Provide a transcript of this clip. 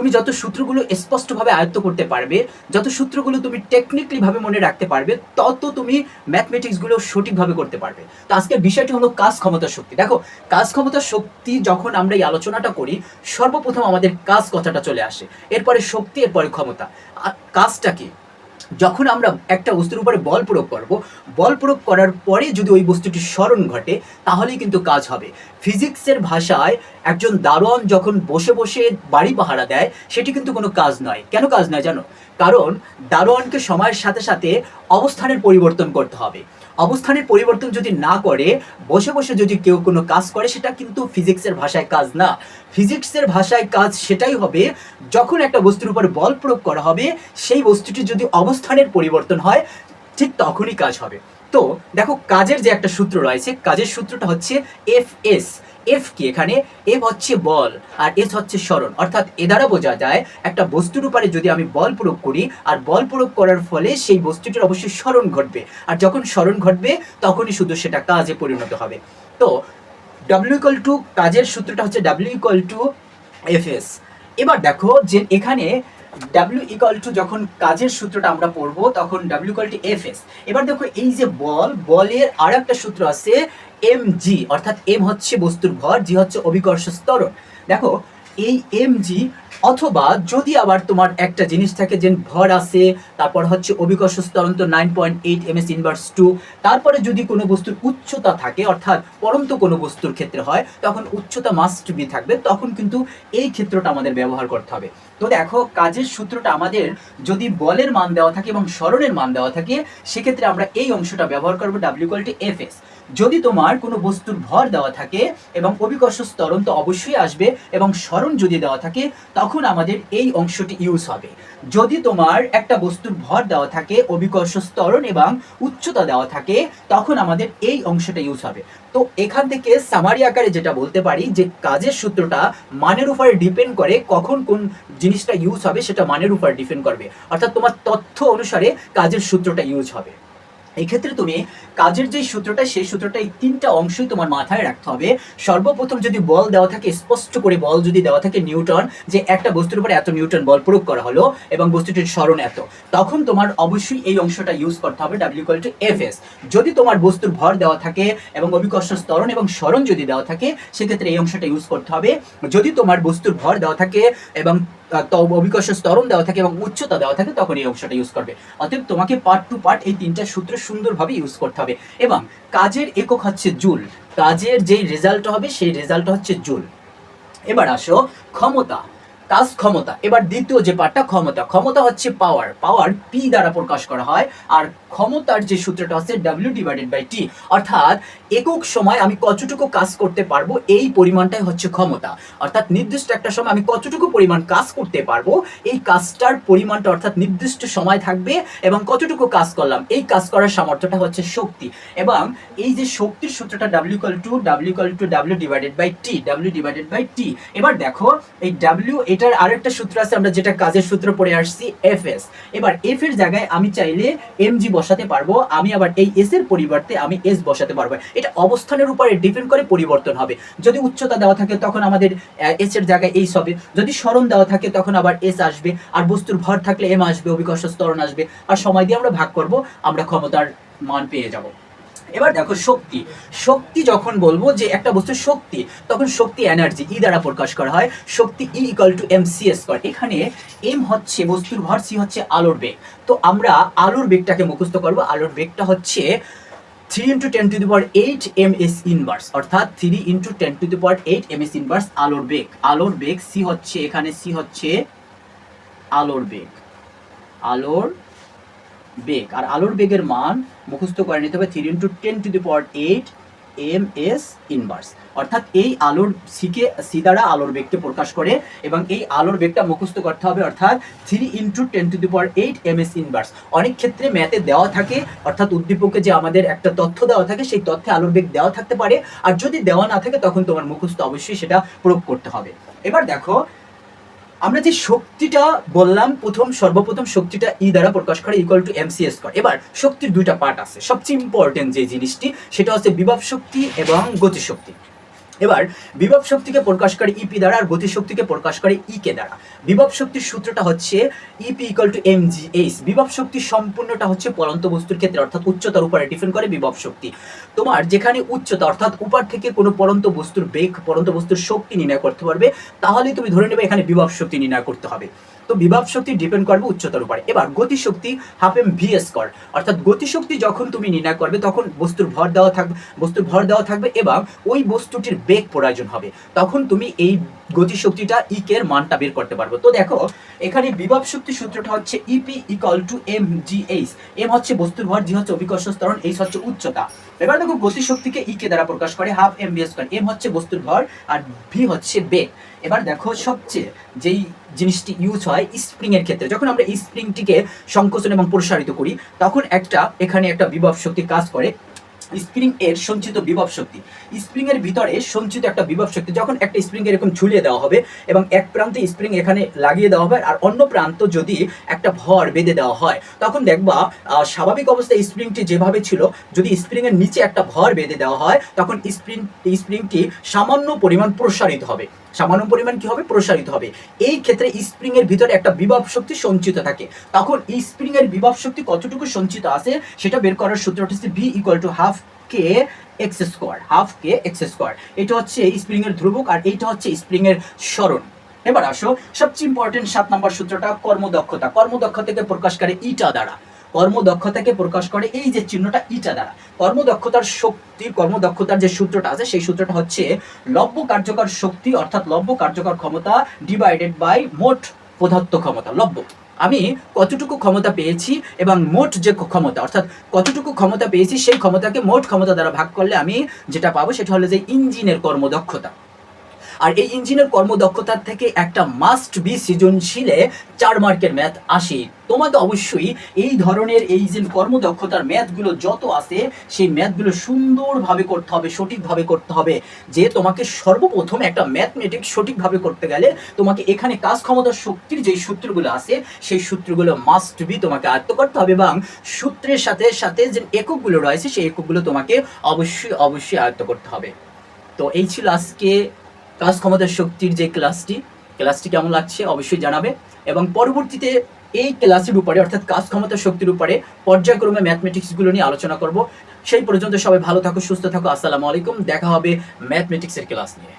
তুমি যত সূত্রগুলো স্পষ্টভাবে আয়ত্ত করতে পারবে, যত সূত্রগুলো তুমি টেকনিক্যালিভাবে মনে রাখতে পারবে, তত তুমি ম্যাথমেটিক্সগুলো সঠিকভাবে করতে পারবে। তো আজকের বিষয়টি হলো কাজ ক্ষমতা শক্তি। দেখো, কাজ ক্ষমতা শক্তি যখন আমরা এই আলোচনাটা করি, সর্বপ্রথম আমাদের কাজ কথাটা চলে আসে। এরপরে শক্তি, এরপরে ক্ষমতা। কাজটা কি? যখন আমরা একটা বস্তুর উপরে বল প্রয়োগ করব, বল প্রয়োগ করার পরে যদি ওই বস্তুটির স্মরণ ঘটে, তাহলেই কিন্তু কাজ হবে। ফিজিক্সের ভাষায় একজন দারোয়ান যখন বসে বসে বাড়ি পাহারা দেয়, সেটি কিন্তু কোনো কাজ নয়। কেন কাজ নয় জানো? কারণ দারোয়ানকে সময়ের সাথে সাথে অবস্থানের পরিবর্তন করতে হবে। অবস্থানের পরিবর্তন যদি না করে, বসে বসে যদি কেউ কোনো কাজ করে, সেটা কিন্তু ফিজিক্সের ভাষায় কাজ না। ফিজিক্সের ভাষায় কাজ সেটাই হবে, যখন একটা বস্তুর উপর বল প্রয়োগ করা হবে, সেই বস্তুটি যদি অবস্থানের পরিবর্তন হয়, ঠিক তখনই কাজ হবে। তো দেখো, কাজের যে একটা সূত্র রয়েছে, কাজের সূত্রটা হচ্ছে এফ এস। এফ কি এখানে? এফ হচ্ছে বল আর এস হচ্ছে স্মরণ। অর্থাৎ এ দ্বারা বোঝা যায় একটা বস্তুর উপরে যদি আমি বল প্রয়োগ করি আর বল প্রয়োগ করার ফলে সেই বস্তুটির অবশ্যই স্মরণ ঘটবে। আর যখন স্মরণ ঘটবে, তখনই শুধু সেটা কাজে পরিণত হবে। তো ডাব্লিউ ইকুয়াল টু কাজের সূত্রটা হচ্ছে W equal to F S এবার দেখো যে এখানে ডাব্লিউ ইকুয়াল টু যখন কাজের সূত্রটা আমরা পড়ব, তখন W equal to F S এবার দেখো এই যে বল, বলের আর একটা সূত্র আছে এম জি অর্থাৎ এম হচ্ছে বস্তুর ভর জি হচ্ছে অভিকর্ষ স্তরণ দেখো, এই এম জি অথবা যদি আবার তোমার একটা জিনিস থাকে যে ভর আছে, তারপর হচ্ছে অভিকর্ষ স্তরণ তো nine point eight M S inverse two তারপরে যদি কোনো বস্তুর উচ্চতা থাকে, অর্থাৎ পরন্ত কোনো বস্তুর ক্ষেত্রে হয়, তখন উচ্চতা মাস্ট বি থাকবে, তখন কিন্তু এই ক্ষেত্রটা আমাদের ব্যবহার করতে হবে। তো দেখো, কাজের সূত্রটা আমাদের যদি বলের মান দেওয়া থাকে এবং স্মরণের মান দেওয়া থাকে, সেক্ষেত্রে আমরা এই অংশটা ব্যবহার করব ডাব্লিউ কোয়ালিটি এফ এস যদি তোমার কোনো বস্তুর ভর দেওয়া থাকে এবং অভিকর্ষ স্তরণ তো অবশ্যই আসবে এবং স্মরণ যদি দেওয়া থাকে, তখন আমাদের এই অংশটি ইউজ হবে। যদি তোমার একটা বস্তুর ভর দেওয়া থাকে, অভিকর্ষ স্তরণ এবং উচ্চতা দেওয়া থাকে, তখন আমাদের এই অংশটা ইউজ হবে। তো এখান থেকে সামারি আকারে যেটা বলতে পারি, যে কাজের সূত্রটা মানের উপরে ডিপেন্ড করে কখন কোন জিনিসটা ইউজ হবে, সেটা মানের উপর ডিপেন্ড করবে। অর্থাৎ তোমার তথ্য অনুসারে কাজের সূত্রটা ইউজ হবে। এক্ষেত্রে তুমি কাজের যে সূত্রটা, সেই সূত্রটা এই তিনটা অংশই তোমার মাথায় রাখতে হবে। সর্বপ্রথম যদি বল দেওয়া থাকে, স্পষ্ট করে বল যদি দেওয়া থাকে নিউটন, যে একটা বস্তুর উপরে এত নিউটন বল প্রয়োগ করা হলো এবং বস্তুটির স্মরণ এত, তখন তোমার অবশ্যই এই অংশটা ইউজ করতে হবে W equal to F S যদি তোমার বস্তুর ভর দেওয়া থাকে এবং অভিকর্ষ স্তরণ এবং স্মরণ যদি দেওয়া থাকে, সেক্ষেত্রে এই অংশটা ইউজ করতে হবে। যদি তোমার বস্তুর ভর দেওয়া থাকে এবং অভিকর্ষ স্তরণ দেওয়া থাকে এবং উচ্চতা দেওয়া থাকে, তখন এই অংশটা ইউজ করবে। অতএব তোমাকে পার্ট টু পার্ট এই তিনটা সূত্র সুন্দরভাবে ইউজ করতে হবে। এবং কাজের একক হচ্ছে জুল। কাজের যেই রেজাল্ট হবে, সেই রেজাল্ট হচ্ছে জুল। এবার আসো ক্ষমতা। কাজ ক্ষমতা। এবার দ্বিতীয় যে পার্টটা, ক্ষমতা। ক্ষমতা হচ্ছে পাওয়ার পাওয়ার পি দ্বারা প্রকাশ করা হয় আর ক্ষমতার যে সূত্রটা হচ্ছে ডাব্লিউ ডিভাইডেড বাই টি অর্থাৎ একক সময় আমি কতটুকু কাজ করতে পারব, এই পরিমাণটাই হচ্ছে ক্ষমতা। অর্থাৎ নির্দিষ্ট একটা সময় আমি কতটুকু পরিমাণ কাজ করতে পারব, এই কাজটার পরিমাণটা অর্থাৎ নির্দিষ্ট সময় থাকবে এবং কতটুকু কাজ করলাম, এই কাজ করার সামর্থ্যটা হচ্ছে শক্তি। এবং এই যে শক্তির সূত্রটা W equal to W equal to W divided by T W divided by T এবার দেখো, এই ডাব্লিউ এটার আরেকটা সূত্র আছে, আমরা যেটা কাজের সূত্র পড়ে আসছি এফ এস এবার এফ এর জায়গায় আমি চাইলে এম জি বসাতে পারব, আমি আবার এই এস এর পরিবর্তে আমি এস বসাতে পারব। এটা অবস্থানের উপরে ডিপেন্ড করে পরিবর্তন হবে। যদি উচ্চতা দেওয়া থাকে, তখন আমাদের এস এর জায়গায় এইস হবে। যদি স্মরণ দেওয়া থাকে, তখন আবার এস আসবে। আর বস্তুর ভর থাকলে এম আসবে, অভিকর্ষ স্তরণ আসবে। আর সময় দিয়ে আমরা ভাগ করব, আমরা ক্ষমতার মান পেয়ে যাব। এবার দেখো শক্তি। শক্তি যখন বলব যে একটা বস্তু শক্তি, তখন শক্তি এনার্জি ই দ্বারা প্রকাশ করা হয়। শক্তি E equal to M C S করে এখানে এম হচ্ছে বস্তুর ভর সি হচ্ছে আলোর বেগ। তো আমরা আলোর বেগটাকে মুখস্থ করব। আলোর বেগটা হচ্ছে three into ten to the power eight M S inverse অর্থাৎ three into ten to the power eight M S inverse আলোর বেগ। আলোর বেগ সি হচ্ছে, এখানে সি হচ্ছে আলোর বেগ। আলোর বেগ। আর আলোর বেগের মান মুখস্থ করে নিতে হবে three into ten to the power eight M S inverse অর্থাৎ এই আলোর সিকে সি দ্বারা আলোর বেগকে প্রকাশ করে এবং এই আলোর বেগটা মুখস্থ করতে হবে অর্থাৎ three into ten to the power eight M S inverse অনেক ক্ষেত্রে ম্যাথে দেওয়া থাকে, অর্থাৎ উদ্দীপকে যে আমাদের একটা তথ্য দেওয়া থাকে, সেই তথ্যে আলোর বেগ দেওয়া থাকতে পারে। আর যদি দেওয়া না থাকে, তখন তোমার মুখস্থ অবশ্যই সেটা প্রয়োগ করতে হবে। এবার দেখো আমরা যে শক্তিটা বললাম, প্রথম, সর্বপ্রথম শক্তিটা ই দ্বারা প্রকাশ করে ইকুয়াল টু এমসি স্কোয়ার এবার শক্তির দুইটা পার্ট আছে। সবচেয়ে ইম্পর্টেন্ট যে জিনিসটি, সেটা হচ্ছে বিভব শক্তি এবং গতিশক্তি। এবার বিভব শক্তিকে প্রকাশ করে ইপি দ্বারা আর গতিশক্তিকে প্রকাশ করে ই কে দ্বারা। বিভব শক্তির সূত্রটা হচ্ছে EP equal to M G H বিভব শক্তি সম্পূর্ণটা হচ্ছে পলন্ত বস্তুর ক্ষেত্রে, অর্থাৎ উচ্চতার উপরে ডিফেন্ড করে বিভব শক্তি। তোমার যেখানে উচ্চতা, অর্থাৎ উপর থেকে কোনো পলন্ত বস্তুর বেগ, পরন্ত বস্তুর শক্তি নির্ণয় করতে পারবে, তাহলেই তুমি ধরে নেবে এখানে বিভব শক্তি নির্ণয় করতে হবে। তো বিভব শক্তি ডিপেন্ড করবে উচ্চতার উপরে। এবার গতিশক্তি হাফ এম ভি স্কোয়ার অর্থাৎ গতিশক্তি যখন তুমি নির্ণয় করবে, তখন বস্তুর ভর দেওয়া থাকবে বস্তুর ভর দেওয়া থাকবে এবং ওই বস্তুটির বেগ প্রয়োজন হবে। তখন তুমি এই গতিশক্তিটা ইকে এর মানটা বের করতে পারবে। তো দেখো, এখানে বিভব শক্তি সূত্রটা হচ্ছে EP equal to M G H M হচ্ছে বস্তুর ভর জি হচ্ছে অভিকর্ষ স্তরণ এইচ হচ্ছে উচ্চতা। এবার দেখো, গতিশক্তিকে ইকে দ্বারা প্রকাশ করে half M V square M হচ্ছে বস্তুর ভর আর ভি হচ্ছে বেগ। এবার দেখো, সবচেয়ে যেই জিনিসটি ইউজ হয় স্প্রিং এর ক্ষেত্রে। যখন আমরা স্প্রিংটিকে সংকোচন এবং প্রসারিত করি, তখন একটা, এখানে একটা বিভব শক্তি কাজ করে। স্প্রিং এর সঞ্চিত বিভব শক্তি। স্প্রিং এর ভিতরে সঞ্চিত একটা বিভব শক্তি, যখন একটা স্প্রিং এরকম ঝুলিয়ে দেওয়া হবে এবং এক প্রান্তে স্প্রিং এখানে লাগিয়ে দেওয়া হবে আর অন্য প্রান্ত যদি একটা ভর বেঁধে দেওয়া হয়, তখন দেখবা স্বাভাবিক অবস্থায় স্প্রিংটি যেভাবে ছিল, যদি স্প্রিং এর নিচে একটা ভর বেঁধে দেওয়া হয়, তখন স্প্রিং স্প্রিংটি সামান্য পরিমাণ প্রসারিত হবে। সামান্য পরিমাণ কি হবে? প্রসারিত হবে। এই ক্ষেত্রে স্প্রিং এর ভিতরে একটা বিভব শক্তি সঞ্চিত থাকে। তখন স্প্রিং এর বিভব শক্তি কতটুকু সঞ্চিত আছে, সেটা বের করার সূত্র হচ্ছে V equal to half K X square half K X square এটা হচ্ছে স্প্রিং এর ধ্রুবক আর এইটা হচ্ছে স্প্রিং এর সরণ এবার আসো, সবচেয়ে ইম্পর্টেন্ট সাত নম্বর সূত্রটা কর্মদক্ষতা। কর্মদক্ষতাকে প্রকাশ করে ইটা দ্বারা। কর্মদক্ষতাকে প্রকাশ করে এই যে চিহ্নটা ইটা দ্বারা। কর্মদক্ষতার শক্তির কর্মদক্ষতার যে সূত্রটা আছে, সেই সূত্রটা হচ্ছে লব্য কার্যকর শক্তি অর্থাৎ লব্য কার্যকর ক্ষমতা ডিভাইডেড বাই মোট পদার্থ ক্ষমতা, লব্য। আমি কতটুকু ক্ষমতা পেয়েছি এবং মোট যে ক্ষমতা, অর্থাৎ কতটুকু ক্ষমতা পেয়েছি, সেই ক্ষমতাকে মোট ক্ষমতা দ্বারা ভাগ করলে আমি যেটা পাবো, সেটা হলো যে ইঞ্জিনের কর্মদক্ষতা। আর এই ইঞ্জিনের কর্মদক্ষতার থেকে একটা মাস্ট বি সৃজনশীলে চার মার্কের ম্যাথ আসে। তোমাকে অবশ্যই এই ধরনের এই যে কর্মদক্ষতার ম্যাথগুলো যত আছে, সেই ম্যাথগুলো সুন্দরভাবে করতে হবে, সঠিকভাবে করতে হবে। যে তোমাকে সর্বপ্রথম একটা ম্যাথমেটিক্স সঠিকভাবে করতে গেলে তোমাকে এখানে কাজ ক্ষমতার শক্তির যে সূত্রগুলো আছে, সেই সূত্রগুলো মাস্ট বি তোমাকে আয়ত্ত করতে হবে এবং সূত্রের সাথে সাথে যে এককগুলো রয়েছে, সেই এককগুলো তোমাকে অবশ্যই অবশ্যই আয়ত্ত করতে হবে। তো এই ছিল আজকে কাজ ক্ষমতার শক্তির যে ক্লাসটি ক্লাসটি কেমন লাগছে অবশ্যই জানাবে। এবং পরবর্তীতে এই ক্লাসের উপরে, অর্থাৎ কাজ ক্ষমতা শক্তির উপরে পর্যায়ক্রমে ম্যাথমেটিক্সগুলো নিয়ে আলোচনা করব। সেই পর্যন্ত সবাই ভালো থাকো, সুস্থ থাকো, আসসালামু আলাইকুম। দেখা হবে ম্যাথমেটিক্সের ক্লাস নিয়ে।